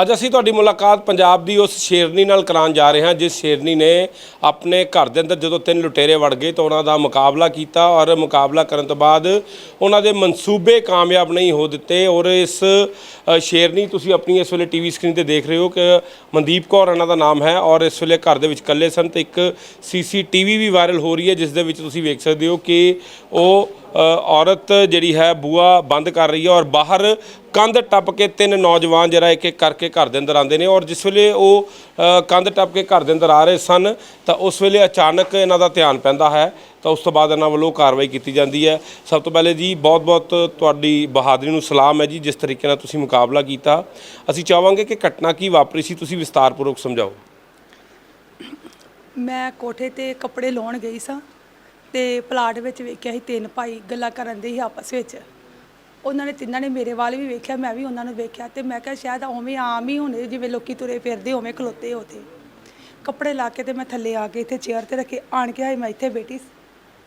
ਅੱਜ ਅਸੀਂ ਤੁਹਾਡੀ ਮੁਲਾਕਾਤ ਪੰਜਾਬ ਦੀ ਉਸ ਸ਼ੇਰਨੀ ਨਾਲ ਕਰਾਉਣ ਜਾ ਰਹੇ ਹਾਂ, ਜਿਸ ਸ਼ੇਰਨੀ ਨੇ ਆਪਣੇ ਘਰ ਦੇ ਅੰਦਰ ਜਦੋਂ ਤਿੰਨ ਲੁਟੇਰੇ ਵੜ ਗਏ ਤਾਂ ਉਹਨਾਂ ਦਾ ਮੁਕਾਬਲਾ ਕੀਤਾ ਔਰ ਮੁਕਾਬਲਾ ਕਰਨ ਤੋਂ ਬਾਅਦ ਉਹਨਾਂ ਦੇ ਮਨਸੂਬੇ ਕਾਮਯਾਬ ਨਹੀਂ ਹੋ ਦਿੱਤੇ ਔਰ ਇਸ ਸ਼ੇਰਨੀ, ਤੁਸੀਂ ਆਪਣੀ ਇਸ ਵੇਲੇ ਟੀਵੀ ਸਕਰੀਨ ਤੇ ਦੇਖ ਰਹੇ ਹੋ ਕਿ ਮਨਦੀਪ ਕੌਰ ਉਹਨਾਂ ਦਾ ਨਾਮ ਹੈ ਔਰ ਇਸ ਵੇਲੇ ਘਰ ਦੇ ਵਿੱਚ ਇਕੱਲੇ ਸਨ ਤੇ ਇੱਕ ਸੀਸੀਟੀਵੀ ਵੀ ਵਾਇਰਲ ਹੋ ਰਹੀ ਹੈ, ਜਿਸ ਦੇ ਵਿੱਚ ਤੁਸੀਂ ਵੇਖ ਸਕਦੇ ਹੋ ਕਿ ਉਹ ਔਰਤ ਜਿਹੜੀ ਹੈ ਬੂਆ ਬੰਦ ਕਰ ਰਹੀ ਹੈ ਔਰ ਬਾਹਰ ਕੰਧ ਟੱਪ ਕੇ ਤਿੰਨ ਨੌਜਵਾਨ ਜਿਹੜਾ ਇੱਕ ਇੱਕ ਕਰਕੇ ਘਰ ਦੇ ਅੰਦਰ ਆਉਂਦੇ ਨੇ ਔਰ ਜਿਸ ਵੇਲੇ ਉਹ ਕੰਧ ਟੱਪ ਕੇ ਘਰ ਦੇ ਅੰਦਰ ਆ ਰਹੇ ਸਨ, ਤਾਂ ਉਸ ਵੇਲੇ ਅਚਾਨਕ ਇਹਨਾਂ ਦਾ ਧਿਆਨ ਪੈਂਦਾ ਹੈ, ਤਾਂ ਉਸ ਤੋਂ ਬਾਅਦ ਇਹਨਾਂ ਵੱਲੋਂ ਕਾਰਵਾਈ ਕੀਤੀ ਜਾਂਦੀ ਹੈ। ਸਭ ਤੋਂ ਪਹਿਲੇ ਜੀ ਬਹੁਤ-ਬਹੁਤ ਤੁਹਾਡੀ ਬਹਾਦਰੀ ਨੂੰ ਸਲਾਮ ਹੈ ਜੀ, ਜਿਸ ਤਰੀਕੇ ਨਾਲ ਤੁਸੀਂ ਮੁਕਾਬਲਾ ਕੀਤਾ। ਅਸੀਂ ਚਾਹਾਂਗੇ ਕਿ ਘਟਨਾ ਕੀ ਵਾਪਰੀ ਸੀ, ਤੁਸੀਂ ਵਿਸਤਾਰਪੂਰਵਕ ਸਮਝਾਓ। ਮੈਂ ਕੋਠੇ ਤੇ ਕੱਪੜੇ ਲਾਉਣ ਗਈ ਸਾਂ। ਤੇ ਪਲਾਟ ਵਿੱਚ ਵੇਖਿਆ ਸੀ ਤਿੰਨ ਭਾਈ ਗੱਲਾਂ ਕਰਨ ਦੇ ਸੀ ਆਪਸ ਵਿੱਚ। ਉਹਨਾਂ ਨੇ ਤਿੰਨਾਂ ਨੇ ਮੇਰੇ ਵੱਲ ਵੀ ਵੇਖਿਆ ਮੈਂ ਵੀ ਉਹਨਾਂ ਨੂੰ ਵੇਖਿਆ ਤੇ ਮੈਂ ਕਿਹਾ ਸ਼ਾਇਦ ਉਵੇਂ ਆਮ ਹੀ ਹੋਣੇ ਜਿਵੇਂ ਲੋਕੀ ਤੁਰੇ ਫਿਰਦੇ ਉਵੇਂ ਖਲੋਤੇ ਹੋਤੇ ਕੱਪੜੇ ਲਾ ਕੇ ਤੇ ਮੈਂ ਥੱਲੇ ਆ ਕੇ ਇੱਥੇ ਚੇਅਰ ਤੇ ਰੱਖੇ ਆਣ ਕੇ ਆਈ ਮੈਂ ਇੱਥੇ ਬੈਠੀ ਸੀ।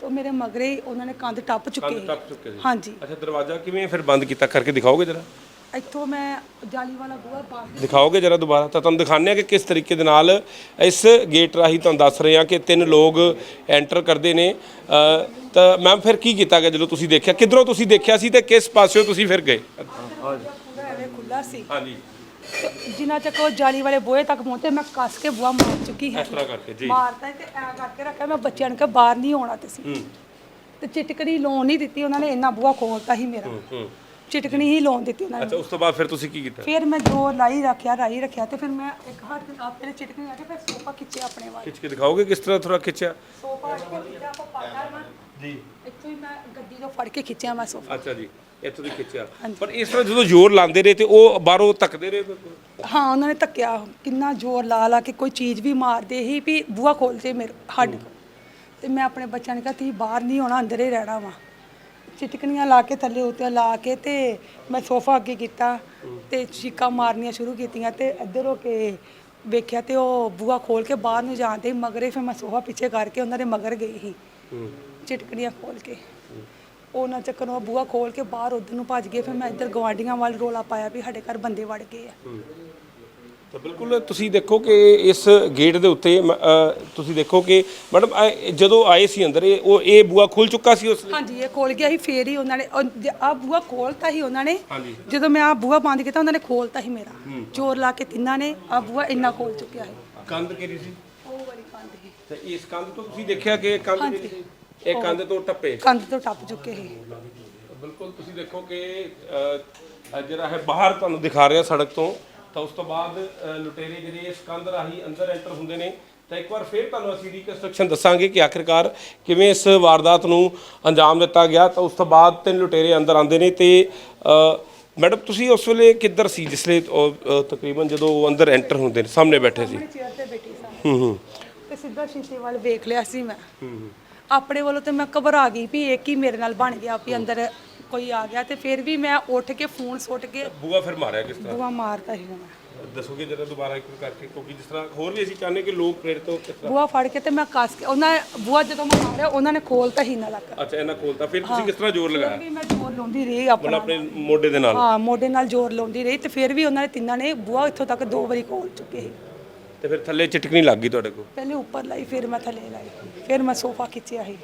ਤੇ ਉਹ ਮੇਰੇ ਮਗਰੇ ਹੀ ਉਹਨਾਂ ਨੇ ਕੰਧ ਟੱਪ ਚੁੱਕੇ ਕੰਧ ਟੱਪ ਚੁੱਕੇ ਸੀ। ਹਾਂਜੀ। ਅੱਛਾ ਦਰਵਾਜ਼ਾ ਕਿਵੇਂ ਫਿਰ ਬੰਦ ਕੀਤਾ? ਕਰਕੇ ਦਿਖਾਓਗੇ ਜਰਾ। ਇੱਥੋਂ ਮੈਂ ਜਾਲੀ ਵਾਲਾ ਬੂਹਾ ਬੰਦ ਦਿਖਾਓਗੇ ਜਰਾ ਦੁਬਾਰਾ? ਤਾਂ ਤੁਹਾਨੂੰ ਦਿਖਾਉਂਦੇ ਹਾਂ ਕਿ ਕਿਸ ਤਰੀਕੇ ਦੇ ਨਾਲ ਇਸ ਗੇਟ ਰਾਹੀਂ ਤੁਹਾਨੂੰ ਦੱਸ ਰਹੇ ਹਾਂ ਕਿ ਤਿੰਨ ਲੋਕ ਐਂਟਰ ਕਰਦੇ ਨੇ। ਅ, ਤਾਂ ਮੈਮ ਫਿਰ ਕੀ ਕੀਤਾ ਗਿਆ ਜਦੋਂ ਤੁਸੀਂ ਦੇਖਿਆ? ਕਿੱਧਰੋਂ ਤੁਸੀਂ ਦੇਖਿਆ ਸੀ ਤੇ ਕਿਸ ਪਾਸਿਓਂ ਤੁਸੀਂ ਫਿਰ ਗਏ? ਪੂਰਾ ਐਵੇਂ ਖੁੱਲਾ ਸੀ। ਹਾਂਜੀ। ਤੇ ਜਿੰਨਾ ਚੱਕ ਉਹ ਜਾਲੀ ਵਾਲੇ ਬੂਹੇ ਤੱਕ ਪਹੁੰਚੇ ਮੈਂ ਕੱਸ ਕੇ ਬੂਹਾ ਮਾਰ ਚੁੱਕੀ ਹੈ। ਇਸ ਤਰ੍ਹਾਂ ਕਰਕੇ ਜੀ। ਮਾਰਤਾ ਤੇ ਐ ਕਰਕੇ ਰੱਖਿਆ ਮੈਂ ਬੱਚਿਆਂ ਨੂੰ ਕਿਹਾ ਬਾਹਰ ਨਹੀਂ ਆਉਣਾ ਤੁਸੀਂ। ਹੂੰ। ਤੇ ਚਿਟਕਣੀ ਲਾਉਣ ਨਹੀਂ ਦਿੱਤੀ ਉਹਨਾਂ ਨੇ ਇੰਨਾ ਬੂਹਾ ਖੋਲਤਾ ਸੀ ਮੇਰਾ। ਹੂੰ। ਚਿਟਕਣੀ ਹੀ ਲਾਉਣ ਦਿੱਤੀ ਉਹਨਾਂ ਨੇ। ਅੱਛਾ ਉਸ ਤੋਂ ਬਾਅਦ ਫਿਰ ਤੁਸੀਂ ਕੀ ਕੀਤਾ? ਫਿਰ ਮੈਂ ਜੋ ਲਾਈ ਰੱਖਿਆ ਰਾਈ ਰੱਖਿਆ ਤੇ ਫਿਰ ਮੈਂ ਇੱਕ ਹੱਥ ਨਾਲ ਆਪਣੇ ਚਿਟਕਣੀ ਆ ਕੇ ਫਿਰ ਸੋਫਾ ਖਿੱਚਿਆ ਆਪਣੇ ਵੱਲ। ਖਿੱਚ ਕੇ ਦਿਖਾਓਗੇ ਕਿਸ ਤਰ੍ਹਾਂ ਥੋੜਾ ਖਿੱਚਿਆ? ਸੋਫਾ ਇੱਥੇ ਖਿੱਚਿਆ ਆਪਾਂ ਪਾਣਾ ਮੈਂ ਜੀ। ਇੱਥੋਂ ਹੀ ਮੈਂ ਗੱਡੀ ਤੋਂ ਫੜ ਕੇ ਖਿੱਚਿਆ ਮੈਂ ਸੋਫਾ। ਅੱਛਾ ਜੀ ਇੱਥੋਂ ਦੀ ਖਿੱਚਿਆ। ਪਰ ਇਸ ਤਰ੍ਹਾਂ ਜਦੋਂ ਜ਼ੋਰ ਲਾਉਂਦੇ ਰਹੇ ਤੇ ਉਹ ਬਾਹਰੋਂ ਤੱਕਦੇ ਰਹੇ ਫਿਰ? ਹਾਂ ਉਹਨਾਂ ਨੇ ਧੱਕਿਆ। ਕਿੰਨਾ ਜ਼ੋਰ ਲਾ ਲਾ ਕੇ ਕੋਈ ਚੀਜ਼ ਵੀ ਮਾਰਦੇ ਸੀ ਵੀ ਬੂਹਾ ਖੋਲ ਮੇਰੇ ਹੱਡ ਤੇ ਮੈਂ ਆਪਣੇ ਬੱਚਿਆਂ ਨੂੰ ਕਿਹਾ ਤੁਸੀਂ ਬਾਹਰ ਨਹੀਂ ਆਉਣਾ ਅੰਦਰ ਹੀ ਰਹਿਣਾ ਵਾ। ਚਿਟਕਣੀਆਂ ਲਾ ਕੇ ਥੱਲੇ ਉੱਤੇ ਲਾ ਕੇ ਤੇ ਮੈਂ ਸੋਫਾ ਅੱਗੇ ਕੀਤਾ ਤੇ ਚੀਕਾਂ ਮਾਰਨੀਆਂ ਸ਼ੁਰੂ ਕੀਤੀਆਂ ਤੇ ਇੱਧਰ ਹੋ ਕੇ ਵੇਖਿਆ ਤੇ ਉਹ ਬੂਹਾ ਖੋਲ ਕੇ ਬਾਹਰ ਨੂੰ ਜਾਂਦੇ ਸੀ ਮਗਰੇ ਫਿਰ ਮੈਂ ਸੋਫਾ ਪਿੱਛੇ ਕਰਕੇ ਉਹਨਾਂ ਦੇ ਮਗਰ ਗਈ ਸੀ। ਹੂੰ। ਚਿਟਕਣੀਆਂ ਖੋਲ ਕੇ। ਉਹਨਾਂ ਚੱਕਰ ਨੂੰ ਬੂਹਾ ਖੋਲ ਕੇ ਬਾਹਰ ਉਧਰ ਨੂੰ ਭੱਜ ਗਏ ਫਿਰ ਮੈਂ ਇੱਧਰ ਗਵਾਂਡੀਆਂ ਵੱਲ ਰੋਲਾ ਪਾਇਆ ਵੀ ਸਾਡੇ ਘਰ ਬੰਦੇ ਵੜ ਗਏ ਆ। ਤਾਂ ਬਿਲਕੁਲ ਤੁਸੀਂ ਦੇਖੋ ਕਿ ਇਸ ਗੇਟ ਦੇ ਉੱਤੇ ਮ- ਅ, ਤੁਸੀਂ ਦੇਖੋ ਕਿ ਮੈਡਮ ਜਦੋਂ ਆਏ ਸੀ ਅੰਦਰ ਇਹ ਉਹ ਇਹ ਬੂਆ ਖੁੱਲ ਚੁੱਕਾ ਸੀ ਉਸ ਹਾਂਜੀ ਇਹ ਖੋਲ ਗਿਆ ਸੀ ਫੇਰ ਹੀ ਉਹਨਾਂ ਨੇ ਆ ਬੂਹਾ ਖੋਲਤਾ ਸੀ ਉਹਨਾਂ ਨੇ ਹਾਂਜੀ। ਜਦੋਂ ਮੈਂ ਆ ਬੂਹਾ ਬੰਦ ਕੀਤਾ ਉਹਨਾਂ ਨੇ ਖੋਲਤਾ ਸੀ ਮੇਰਾ। ਜ਼ੋਰ ਲਾ ਕੇ ਤਿੰਨਾਂ ਨੇ ਆ ਬੂਹਾ ਇੰਨਾ ਖੋਲ ਚੁੱਕਿਆ ਹੈ ਕੰਧ ਕਿਹੜੀ ਸੀ? ਉਹ ਵਾਲੀ ਕੰਧ ਸੀ। ਤੇ ਇਸ ਕੰਧ ਤੋਂ ਤੁਸੀਂ ਦੇਖਿਆ ਕਿ ਇਹ ਕੰਧ ਜਿਹੜੀ ਸੀ? ਇਹ ਕੰਧ ਤੋਂ ਟੱਪੇ। ਕੰਧ ਤੋਂ ਟੱਪ ਚੁੱਕੇ ਸੀ। ਬਿਲਕੁਲ ਤੁਸੀਂ ਦੇਖੋ ਕਿ ਅ, ਜਿਹੜਾ ਹੈ ਬਾਹਰ ਤੁਹਾਨੂੰ ਦਿਖਾ ਰਿਹਾ ਸੜਕ ਤੋਂ। ਤਾਂ ਉਸ ਤੋਂ ਬਾਅਦ ਲੁਟੇਰੇ ਜਿਹੜੇ ਇਸ ਕੰਧ ਰਾਹੀਂ ਅੰਦਰ ਐਂਟਰ ਹੁੰਦੇ ਨੇ ਤਾਂ ਇੱਕ ਵਾਰ ਫਿਰ ਤੁਹਾਨੂੰ ਅਸੀਂ ਰੀਕਨਸਟਰਕਸ਼ਨ ਦੱਸਾਂਗੇ ਕਿ ਆਖਿਰਕਾਰ ਕਿਵੇਂ ਇਸ ਵਾਰਦਾਤ ਨੂੰ ਅੰਜਾਮ ਦਿੱਤਾ ਗਿਆ। ਤਾਂ ਉਸ ਤੋਂ ਬਾਅਦ ਤਿੰਨ ਲੁਟੇਰੇ ਅੰਦਰ ਆਉਂਦੇ ਨੇ ਤੇ ਮੈਡਮ ਤੁਸੀਂ ਉਸ ਵੇਲੇ ਕਿੱਧਰ ਸੀ ਜਿਸ ਅ, ਤਕਰੀਬਨ ਜਦੋਂ ਉਹ ਅੰਦਰ ਐਂਟਰ ਹੁੰਦੇ ਨੇ ਸਾਹਮਣੇ ਬੈਠੇ ਸੀ? ਮੈਂ ਚੇਅਰ ਤੇ ਬੈਠੀ ਸਾਂ। ਹੂੰ ਹੂੰ। ਤੇ ਸਿੱਧਾ ਸ਼ੀਸ਼ੇ ਵੱਲ ਵੇਖ ਲਿਆ ਸੀ ਮੈਂ। ਆਪਣੇ ਵੱਲੋਂ ਤੇ ਮੈਂ ਘਬਰਾ ਗਈ ਵੀ ਇੱਕ ਹੀ ਮੇਰੇ ਨਾਲ ਬਣ ਗਿਆ ਵੀ ਅੰਦਰ ਕੋਈ ਆ ਗਿਆ ਤੇ ਫਿਰ ਵੀ ਮੈਂ ਉੱਠ ਕੇ ਫੋਨ ਸੁੱਟ ਕੇ ਬੂਆ ਫਿਰ ਮਾਰਿਆ ਕਿਸ ਤਰ੍ਹਾਂ? ਬੂਹਾ ਮਾਰਤਾ ਸੀ ਮੈਂ ਦੱਸੋਗੇ ਜਰਾ ਦੁਬਾਰਾ ਇੱਕ ਵਾਰ ਕਰਕੇ ਕਿਉਂਕਿ ਜਿਸ ਤਰ੍ਹਾਂ ਹੋਰ ਵੀ ਅਸੀਂ ਚਾਹੁੰਦੇ ਕਿ ਲੋਕ ਪ੍ਰੇਰਿਤ ਹੋ ਕਿਸ ਤਰ੍ਹਾਂ? ਬੂਹਾ ਫੜ ਕੇ ਤੇ ਮੈਂ ਕੱਸ ਕੇ ਉਹਨਾਂ ਬੂਹਾ ਜਦੋਂ ਮੈਂ ਮਾਰਿਆ ਉਹਨਾਂ ਨੇ ਖੋਲਤਾ ਹੀ ਨਾ ਲੱਗਾ। ਅੱਛਾ ਇਹਨਾਂ ਖੋਲਤਾ ਫਿਰ ਤੁਸੀਂ ਕਿਸ ਤਰ੍ਹਾਂ ਜ਼ੋਰ ਲਗਾਇਆ? ਵੀ ਮੈਂ ਜ਼ੋਰ ਲਾਉਂਦੀ ਰਹੀ ਮਤਲਬ ਆਪਣਾ ਆਪਣੇ ਮੋਢੇ ਦੇ ਨਾਲ? ਹਾਂ ਮੋਢੇ ਨਾਲ ਜ਼ੋਰ ਲਾਉਂਦੀ ਰਹੀ ਤੇ ਫਿਰ ਵੀ ਉਹਨਾਂ ਨੇ ਤਿੰਨਾਂ ਨੇ ਬੂਹਾ ਇੱਥੋਂ ਤੱਕ ਦੋ ਵਾਰੀ ਖੋਲ ਚੁੱਕੇ ਸੀ। ਤੇ ਫਿਰ ਥੱਲੇ ਚਟਕਣੀ ਲੱਗ ਗਈ ਤੁਹਾਡੇ ਕੋਲ? ਪਹਿਲੇ ਉੱਪਰ ਲਾਈ ਫਿਰ ਮੈਂ ਥੱਲੇ ਲਾਈ। ਫਿਰ ਮੈਂ ਸੋਫਾ ਖਿੱਚਿਆ ਸੀ।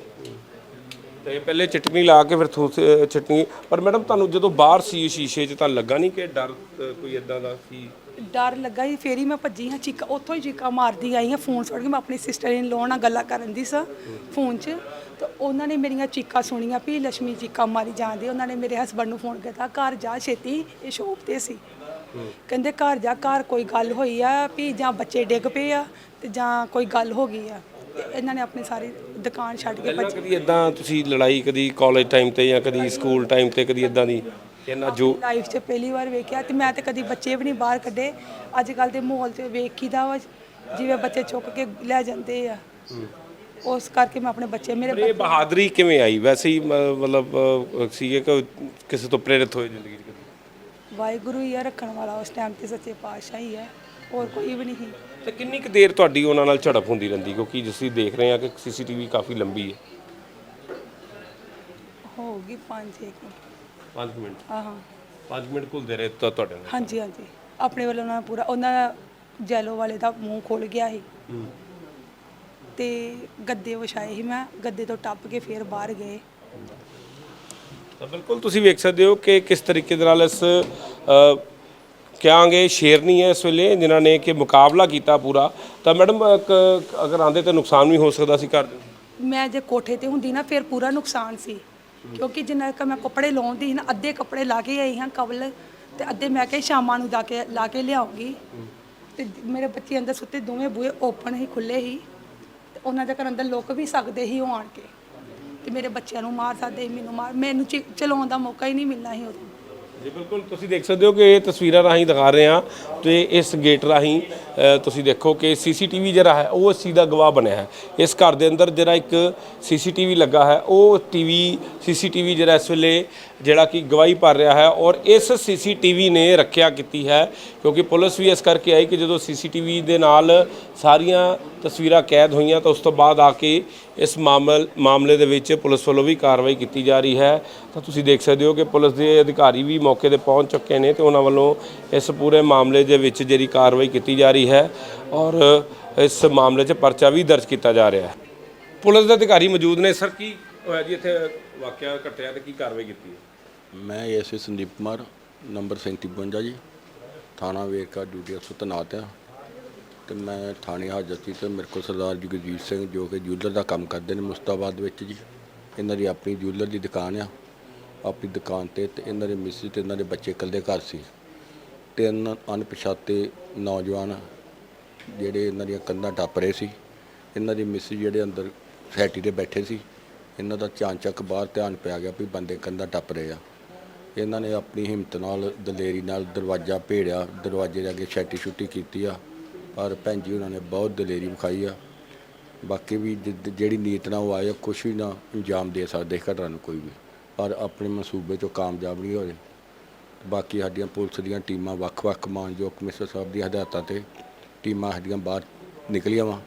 ਤੇ ਪਹਿਲੇ ਚਟਕਣੀ ਲਾ ਕੇ ਫਿਰ ਥੋਸ ਚਟਨੀ। ਪਰ ਮੈਡਮ ਤੁਹਾਨੂੰ ਜਦੋਂ ਬਾਹਰ ਸੀ ਸ਼ੀਸ਼ੇ 'ਚ ਤਾਂ ਲੱਗਾ ਨਹੀਂ ਕਿ ਡਰ ਅ, ਕੋਈ ਇਦਾਂ ਦਾ ਸੀ? ਡਰ ਲੱਗਾ ਸੀ ਫੇਰ ਹੀ ਮੈਂ ਭੱਜੀ ਹਾਂ ਚੀਕਾ ਉੱਥੋਂ ਹੀ ਚੀਕਾ ਮਾਰਦੀ ਆਈ ਹਾਂ ਫੋਨ ਸੁੱਟ ਕੇ ਮੈਂ ਆਪਣੀ ਸਿਸਟਰ ਇਨ ਲਾਉਣ ਨਾਲ ਗੱਲਾਂ ਕਰਨ ਦੀ ਸਾਂ ਫੋਨ 'ਚ। ਤੇ ਉਹਨਾਂ ਨੇ ਮੇਰੀਆਂ ਚੀਕਾਂ ਸੁਣੀਆਂ ਵੀ ਲక్ష్ਮੀ ਚੀਕਾਂ ਮਾਰੀ ਜਾਂਦੀ ਉਹਨਾਂ ਨੇ ਮੇਰੇ ਹਸਬੰਡ ਨੂੰ ਫੋਨ ਕੀਤਾ ਘਰ ਜਾ ਛੇਤੀ ਇਹ ਸ਼ੋਪ ਤੇ ਸੀ। ਕਹਿੰਦੇ ਘਰ ਜਾ ਘਰ ਕੋਈ ਗੱਲ ਹੋਈ ਆ ਵੀ ਜਾਂ ਬੱਚੇ ਡਿੱਗ ਪਏ ਆ ਤੇ ਜਾਂ ਕੋਈ ਗੱਲ ਹੋ ਗਈ ਆ। ਇਹਨਾਂ ਨੇ ਆਪਣੀ ਸਾਰੀ ਦੁਕਾਨ ਛੱਡ ਕੇ ਪਹਿਲਾਂ ਕਦੀ ਇਦਾਂ ਤੁਸੀਂ ਲੜਾਈ ਕਦੀ ਕਾਲਜ ਟਾਈਮ ਤੇ ਜਾਂ ਕਦੀ ਸਕੂਲ ਟਾਈਮ ਤੇ ਕਦੀ ਇਦਾਂ ਦੀ ਇਹਨਾਂ ਜੋ ਲਾਈਫ 'ਚ ਪਹਿਲੀ ਵਾਰ ਵੇਖਿਆ ਤੇ ਮੈਂ ਤੇ ਕਦੀ ਬੱਚੇ ਵੀ ਨਹੀਂ ਬਾਹਰ ਕੱਢੇ। ਅੱਜ ਕੱਲ ਦੇ ਮਾਹੌਲ 'ਚ ਵੇਖੀਦਾ ਵਾ ਜਿਵੇਂ ਬੱਚੇ ਚੁੱਕ ਕੇ ਲੈ ਜਾਂਦੇ ਆ। ਉਸ ਕਰਕੇ ਮੈਂ ਆਪਣੇ ਬੱਚੇ ਮੇਰੇ ਇਹ ਬਹਾਦਰੀ ਕਿਵੇਂ ਆਈ? ਵੈਸੇ ਹੀ ਮ- ਮਤਲਬ ਅ, ਸੀਗੇ ਕਿ ਕਿਸੇ ਤੋਂ ਪ੍ਰੇਰਿਤ ਹੋਏ ਜ਼ਿੰਦਗੀ 'ਚ ਕਦੀ? ਵਾਹਿਗੁਰੂ ਹੀ ਆ ਰੱਖਣ ਵਾਲਾ ਉਸ ਟਾਈਮ ਤੇ ਸੱਚੇ ਪਾਤਸ਼ਾਹ ਹੀ ਹੈ ਹੋਰ ਕੋਈ ਵੀ ਨਹੀਂ। ਤੇ ਕਿੰਨੀ ਕੁ ਦੇਰ ਤੁਹਾਡੀ ਉਹਨਾਂ ਨਾਲ ਝੜਪ ਹੁੰਦੀ ਰਹਿੰਦੀ? ਕਿਉਂਕਿ ਜਿਸ ਅਸੀਂ ਦੇਖ ਰਹੇ ਹਾਂ ਕਿ ਸੀਸੀਟੀਵੀ ਕਾਫੀ ਲੰਬੀ ਹੈ। ਹੋਊਗੀ 5 6 5 ਮਿੰਟ। ਹਾਂ ਹਾਂ। 5 ਮਿੰਟ ਘੁਲਦੇ ਰਹੇ ਤਾਂ ਤੁਹਾਡੇ ਨਾਲ। ਹਾਂਜੀ ਹਾਂਜੀ। ਆਪਣੇ ਵੱਲੋਂ ਉਹਨਾਂ ਨੇ ਪੂਰਾ ਉਹਨਾਂ ਦਾ ਜੈਲੋ ਵਾਲੇ ਦਾ ਮੂੰਹ ਖੁੱਲ ਗਿਆ ਸੀ। ਤੇ ਗੱਦੇ ਵਿਛਾਏ ਸੀ ਮੈਂ ਗੱਦੇ ਤੋਂ ਟੱਪ ਕੇ ਫੇਰ ਬਾਹਰ ਗਏ। ਤਾਂ ਬਿਲਕੁਲ ਤੁਸੀਂ ਵੇਖ ਸਕਦੇ ਹੋ ਕਿ ਕਿਸ ਤਰੀਕੇ ਦੇ ਨਾਲ ਇਸ ਅ, ਕਹਾਂਗੇ ਸ਼ੇਰਨੀ ਹੈ ਇਸ ਵੇਲੇ ਜਿਨ੍ਹਾਂ ਨੇ ਕਿ ਮੁਕਾਬਲਾ ਕੀਤਾ ਪੂਰਾ। ਤਾਂ ਮੈਡਮ ਅ, ਅਗਰ ਆਂਦੇ ਤਾਂ ਨੁਕਸਾਨ ਵੀ ਹੋ ਸਕਦਾ ਸੀ ਘਰ ਦੇ ਮੈਂ ਜੇ ਕੋਠੇ ਤੇ ਹੁੰਦੀ ਨਾ ਫਿਰ ਪੂਰਾ ਨੁਕਸਾਨ ਸੀ। ਕਿਉਂਕਿ ਜਿੰਨਾ ਕੁ ਮੈਂ ਕੱਪੜੇ ਲਾਉਂਦੀ ਸੀ ਨਾ ਅੱਧੇ ਕੱਪੜੇ ਲਾ ਕੇ ਆਈ ਹਾਂ ਕਵਲ ਤੇ ਅੱਧੇ ਮੈਂ ਕਿਹਾ ਸ਼ਾਮਾਂ ਨੂੰ ਜਾ ਕੇ ਲਾ ਕੇ ਲਿਆਉਂਗੀ। ਤੇ ਮੇਰੇ ਬੱਚੇ ਅੰਦਰ ਸੁੱਤੇ ਦੋਵੇਂ ਬੂਹੇ ਓਪਨ ਹੀ ਖੁੱਲੇ ਹੀ ਤੇ ਉਹਨਾਂ ਦੇ ਘਰ ਅੰਦਰ ਲੁੱਕ ਵੀ ਸਕਦੇ ਸੀ ਉਹ ਆਣ ਕੇ। ਤੇ ਮੇਰੇ ਬੱਚਿਆਂ ਨੂੰ ਮਾਰ ਸਕਦੇ ਸੀ ਮੈਨੂੰ ਮਾਰ ਮੈਨੂੰ ਚ- ਚਲਾਉਣ ਦਾ ਮੌਕਾ ਹੀ ਨਹੀਂ ਮਿਲਣਾ ਸੀ ਉਦੋਂ। ਜੀ, ਬਿਲਕੁਲ। ਤੁਸੀਂ ਦੇਖ ਸਕਦੇ ਹੋ ਕਿ ਇਹ ਤਸਵੀਰਾਂ ਰਾਹੀਂ ਦਿਖਾ ਰਹੇ ਹਾਂ ਤੇ ਇਸ ਗੇਟ ਰਾਹੀਂ ਤੁਸੀਂ ਦੇਖੋ ਕਿ ਸੀਸੀਟੀਵੀ ਜਿਹੜਾ ਹੈ, ਉਹ ਇਸ ਦਾ ਗਵਾਹ ਬਣਿਆ ਹੈ। ਇਸ ਘਰ ਦੇ ਅੰਦਰ ਜਿਹੜਾ ਇੱਕ ਸੀਸੀਟੀਵੀ ਲੱਗਾ ਹੈ, ਉਹ ਟੀਵੀ, ਸੀਸੀਟੀਵੀ ਜਿਹੜਾ ਇਸ ਵੇਲੇ ਜਿਹੜਾ ਕਿ ਗਵਾਹੀ ਭਰ ਰਿਹਾ ਹੈ ਔਰ ਇਸ ਸੀਸੀਟੀਵੀ ਨੇ ਰੱਖਿਆ ਕੀਤੀ ਹੈ, ਕਿਉਂਕਿ ਪੁਲਿਸ ਵੀ ਇਸ ਕਰਕੇ ਆਈ ਕਿ ਜਦੋਂ ਸੀਸੀਟੀਵੀ ਦੇ ਨਾਲ ਸਾਰੀਆਂ ਤਸਵੀਰਾਂ ਕੈਦ ਹੋਈਆਂ ਤਾਂ ਉਸ ਤੋਂ ਬਾਅਦ ਆ ਕੇ ਇਸ ਮਾਮਲ, ਮਾਮਲੇ ਦੇ ਵਿੱਚ ਪੁਲਿਸ ਵੱਲੋਂ ਵੀ ਕਾਰਵਾਈ ਕੀਤੀ ਜਾ ਰਹੀ ਹੈ। ਤਾਂ ਤੁਸੀਂ ਦੇਖ ਸਕਦੇ ਹੋ ਕਿ ਪੁਲਿਸ ਦੇ ਅਧਿਕਾਰੀ ਵੀ ਮੌਕੇ ਤੇ ਪਹੁੰਚ ਚੁੱਕੇ ਨੇ ਤੇ ਉਹਨਾਂ ਵੱਲੋਂ ਇਸ ਪੂਰੇ ਮਾਮਲੇ ਦੇ ਵਿੱਚ ਜਿਹੜੀ ਕਾਰਵਾਈ ਕੀਤੀ ਜਾ ਰਹੀ ਹੈ ਔਰ ਇਸ ਮਾਮਲੇ 'ਚ ਪਰਚਾ ਵੀ ਦਰਜ ਕੀਤਾ ਜਾ ਰਿਹਾ ਹੈ। ਪੁਲਿਸ ਦੇ ਅਧਿਕਾਰੀ ਮੌਜੂਦ ਨੇ। ਸਰ, ਕੀ ਹੋਇਆ ਜੀ? ਇੱਥੇ ਵਾਕਿਆ ਘਟਿਆ ਤੇ ਕੀ ਕਾਰਵਾਈ ਕੀਤੀ ਹੈ? ਮੈਂ ਐਸਏ ਸੰਦੀਪ ਕੁਮਾਰ, ਨੰਬਰ 3752 ਜੀ। ਥਾਣਾ ਵੇਰਕਾ, ਡਿਊਟੀ ਅਫਸਰ ਤੈਨਾਤ ਆ। ਤੇ ਮੈਂ ਥਾਣੇ ਹਾਜ਼ਰ ਸੀ ਤੇ ਮੇਰੇ ਕੋਲ ਸਰਦਾਰ ਜਗਜੀਤ ਸਿੰਘ ਜੋ ਕਿ ਜੂਲਰ ਦਾ ਕੰਮ ਕਰਦੇ ਨੇ ਮੁਸਤਾਬਾਦ ਵਿੱਚ ਜੀ। ਇਹਨਾਂ ਦੀ ਆਪਣੀ ਜੂਲਰ ਦੀ ਦੁਕਾਨ ਆ। ਆਪਣੀ ਦੁਕਾਨ ਤੇ ਤੇ ਇਹਨਾਂ ਦੇ ਮਿਸਿਸ ਤੇ ਇਹਨਾਂ ਦੇ ਬੱਚੇ ਇਕੱਲੇ ਘਰ ਸੀ। ਤਿੰਨ ਅਣਪਛਾਤੇ ਨੌਜਵਾਨ ਜਿਹੜੇ ਇਹਨਾਂ ਦੀਆਂ ਕੰਧਾਂ ਟੱਪ ਰਹੇ ਸੀ। ਇਹਨਾਂ ਦੀ ਮਿਸਿਸ ਜਿਹੜੇ ਅੰਦਰ ਫੈਟੀ ਤੇ ਬੈਠੇ ਸੀ। ਇਹਨਾਂ ਦਾ ਚਾਂਚੱਕ ਬਾਹਰ ਧਿਆਨ ਪਿਆ ਗਿਆ ਵੀ ਬੰਦੇ ਕੰਧਾਂ ਟੱਪ ਰਹੇ ਆ। ਇਹਨਾਂ ਨੇ ਆਪਣੀ ਹਿੰਮਤ ਨਾਲ ਦਲੇਰੀ ਨਾਲ ਦਰਵਾਜ਼ਾ ਭੇੜਿਆ। ਦਰਵਾਜ਼ੇ ਦੇ ਅੱਗੇ ਛੈਟੀ ਛੁੱਟੀ ਕੀਤੀ ਆ। ਪਰ ਭੈਣ ਜੀ, ਉਹਨਾਂ ਨੇ ਬਹੁਤ ਦਲੇਰੀ ਵਿਖਾਈ ਆ। ਬਾਕੀ ਵੀ ਜਿ- ਜਿਹੜੀ ਨੀਤ ਨਾਲ ਉਹ ਆਏ ਕੁਛ ਵੀ ਨਾ ਅੰਜਾਮ ਦੇ ਸਕਦੇ ਘਟਨਾ ਨੂੰ ਕੋਈ ਵੀ। ਪਰ ਆਪਣੇ ਮਨਸੂਬੇ ਚੋਂ ਕਾਮਯਾਬ ਨਹੀਂ ਹੋਏ। ਬਾਕੀ ਸਾਡੀਆਂ ਪੁਲਿਸ ਦੀਆਂ ਟੀਮਾਂ ਵੱਖ-ਵੱਖ ਮਾਨਯੋਗ ਕਮਿਸ਼ਨਰ ਸਾਹਿਬ ਦੀ ਹਦਾਇਤਾਂ ਤੇ ਟੀਮਾਂ ਸਾਡੀਆਂ ਬਾਹਰ ਨਿਕਲੀਆਂ ਵਾ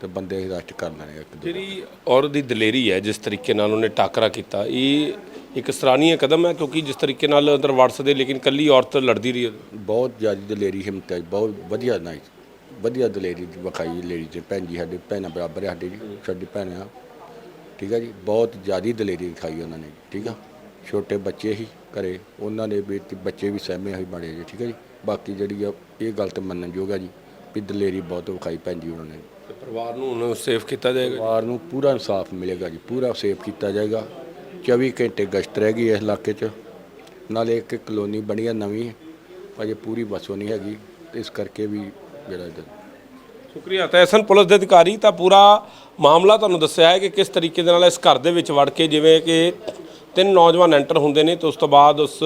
ਤੇ ਬੰਦੇ ਅਰੈਸਟ ਕਰ ਲੈਣੇ ਇੱਕ ਦੋ ਜਿਹੜੀ ਔਰਤ ਦੀ ਦਲੇਰੀ ਹੈ ਜਿਸ ਤਰੀਕੇ ਨਾਲ ਉਹਨੇ ਟਾਕਰਾ ਕੀਤਾ ਇਹ ਇੱਕ ਸਰਾਹਨੀय ਕਦਮ ਹੈ ਕਿਉਂਕਿ ਜਿਸ ਤਰੀਕੇ ਨਾਲ ਅੰਦਰ ਵੜ ਸਕਦੇ ਲੇਕਿਨ ਕੱਲੀ ਔਰਤ ਲੜਦੀ ਰਹੀ ਹੈ? ਬਹੁਤ ਜ਼ਿਆਦਾ ਦਲੇਰੀ ਹਿੰਮਤ ਹੈ ਬਹੁਤ ਵਧੀਆ ਨਾਈ ਵਧੀਆ ਦਲੇਰੀ ਵਿਖਾਈ ਲੇਡੀ ਤੇ ਭੈਣ ਜੀ ਸਾਡੇ ਭੈਣਾਂ ਬਰਾਬਰ ਹੈ ਸਾਡੀ ਜੀ ਸਾਡੀ ਭੈਣ। ਆ ਠੀਕ ਹੈ ਜੀ ਬਹੁਤ ਜ਼ਿਆਦਾ ਦਲੇਰੀ ਦਿਖਾਈ ਉਹਨਾਂ ਨੇ ਠੀਕ ਆ। ਛੋਟੇ ਬੱਚੇ ਹੀ ਘਰੇ ਉਹਨਾਂ ਦੇ ਵੀ ਤੇ ਬੱਚੇ ਵੀ ਸਹਿਮੇ ਹੋਏ ਬੜੇ ਜੀ ਠੀਕ ਹੈ ਜੀ। ਬਾਕੀ ਜਿਹੜੀ ਆ ਇਹ ਗੱਲ ਤੇ ਮੰਨਣਯੋਗ ਆ ਜੀ ਵੀ ਦਲੇਰੀ ਬਹੁਤ ਵਿਖਾਈ ਜੀ ਉਹਨਾਂ ਨੇ। ਤੇ ਪਰਿਵਾਰ ਨੂੰ ਹੁਣ ਸੇਫ ਕੀਤਾ ਜਾਏਗਾ ਪਰਿਵਾਰ ਨੂੰ ਪੂਰਾ ਇਨਸਾਫ ਮਿਲੇਗਾ ਜੀ ਪੂਰਾ ਸੇਫ ਕੀਤਾ ਜਾਏਗਾ। 24 ਘੰਟੇ ਗਸ਼ਤ ਰਹਿ ਗਈ ਇਸ ਇਲਾਕੇ 'ਚ ਨਾਲੇ ਇੱਕ ਕਲੋਨੀ ਬਣੀ ਹੈ ਨਵੀਂ ਅਜੇ ਪੂਰੀ ਵਸੋਂ ਨਹੀਂ ਹੈਗੀ ਇਸ ਕਰਕੇ ਵੀ ਜਿਹੜਾ ਸ਼ੁਕਰੀਆ। ਤਾਂ ਐਸਨ ਪੁਲਿਸ ਦੇ ਅਧਿਕਾਰੀ ਤਾਂ ਪੂਰਾ ਮਾਮਲਾ ਤੁਹਾਨੂੰ ਦੱਸਿਆ ਹੈ ਕਿ ਕਿਸ ਤਰੀਕੇ ਦੇ ਨਾਲ ਇਸ ਘਰ ਦੇ ਵਿੱਚ ਵੜ ਕੇ ਜਿਵੇਂ ਕਿ ਤਿੰਨ ਨੌਜਵਾਨ ਐਂਟਰ ਹੁੰਦੇ ਨੇ ਤੇ ਉਸ ਤੋਂ ਬਾਅਦ ਉਸ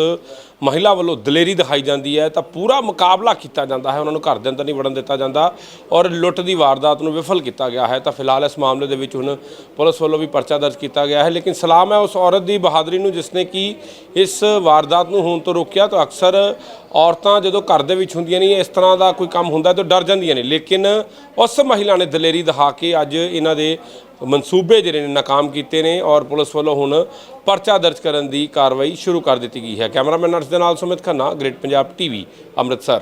ਮਹਿਲਾ ਵੱਲੋਂ ਦਲੇਰੀ ਦਿਖਾਈ ਜਾਂਦੀ ਹੈ ਤਾਂ ਪੂਰਾ ਮੁਕਾਬਲਾ ਕੀਤਾ ਜਾਂਦਾ ਹੈ। ਉਹਨਾਂ ਨੂੰ ਘਰ ਦੇ ਅੰਦਰ ਨਹੀਂ ਵੜਨ ਦਿੱਤਾ ਜਾਂਦਾ ਔਰ ਲੁੱਟ ਦੀ ਵਾਰਦਾਤ ਨੂੰ ਵਿਫਲ ਕੀਤਾ ਗਿਆ ਹੈ। ਤਾਂ ਫਿਲਹਾਲ ਇਸ ਮਾਮਲੇ ਦੇ ਵਿੱਚ ਹੁਣ ਪੁਲਿਸ ਵੱਲੋਂ ਵੀ ਪਰਚਾ ਦਰਜ ਕੀਤਾ ਗਿਆ ਹੈ। ਲੇਕਿਨ ਸਲਾਮ ਹੈ ਉਸ ਔਰਤ ਦੀ ਬਹਾਦਰੀ ਨੂੰ ਜਿਸਨੇ ਕਿ ਇਸ ਵਾਰਦਾਤ ਨੂੰ ਹੋਣ ਤੋਂ ਰੋਕਿਆ ਤਾਂ ਅਕਸਰ ਔਰਤਾਂ ਜਦੋਂ ਘਰ ਦੇ ਵਿੱਚ ਹੁੰਦੀਆਂ ਨਹੀਂ ਇਸ ਤਰ੍ਹਾਂ ਦਾ ਕੋਈ ਕੰਮ ਹੁੰਦਾ ਤਾਂ ਡਰ ਜਾਂਦੀਆਂ ਨੇ। ਲੇਕਿਨ ਉਸ ਮਹਿਲਾ ਨੇ ਦਲੇਰੀ ਦਿਖਾ ਕੇ ਅੱਜ ਇਹਨਾਂ ਦੇ ਮਨਸੂਬੇ ਜਿਹੜੇ ਨੇ ਨਾਕਾਮ ਕੀਤੇ ਨੇ ਔਰ ਪੁਲਿਸ ਵੱਲੋਂ ਹੁਣ ਪਰਚਾ ਦਰਜ ਕਰਨ ਦੀ ਕਾਰਵਾਈ ਸ਼ੁਰੂ ਕਰ ਦਿੱਤੀ ਗਈ ਹੈ। ਕੈਮਰਾਮੈਨ ਨਰਸ ਦੇ ਨਾਲ ਸੁਮਿਤ ਖੰਨਾ ਗ੍ਰੇਟ ਪੰਜਾਬ ਟੀਵੀ ਅੰਮ੍ਰਿਤਸਰ।